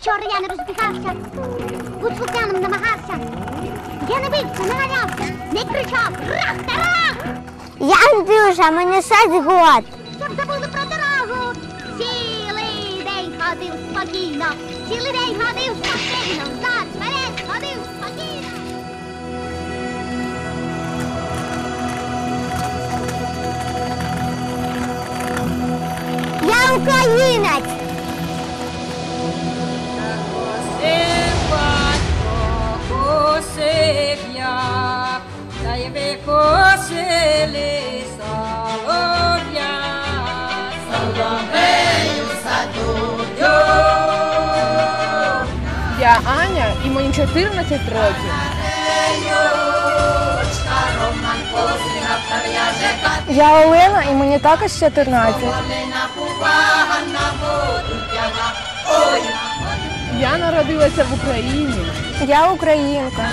Вчора я не розбігався, слухняним намагався. Я не бився, не галявся, не кричав рах та рах! Я Андрюша, мені 6 год. Щоб забули про дорогу. Цілий день ходив спокійно, цілий день ходив спокійно, взад, вперед, ходив спокійно. Я українець. Й викосили солов'я. Соловею садую. Я Аня і мені 14 років. Я Олена і мені також 14. Я народилася в Україні. Я українка.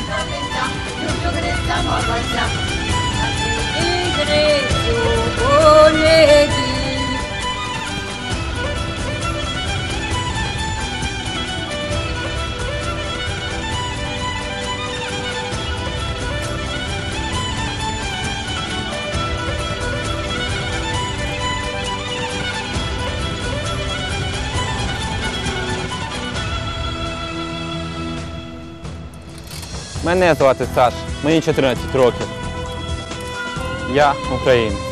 Мене звати Саш, мені 14 років. Я українець.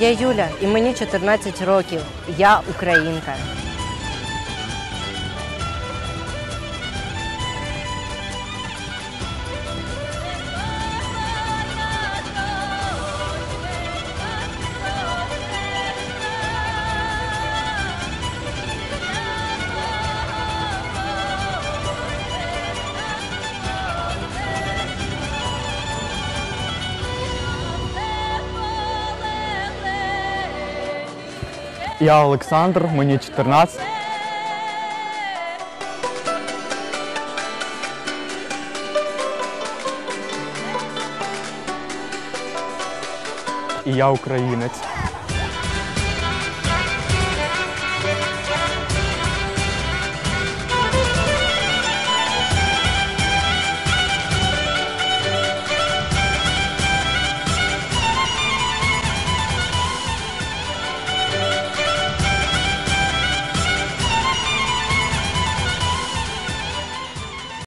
Я Юля, і мені 14 років. Я українка. Я Олександр, мені 14. І я українець.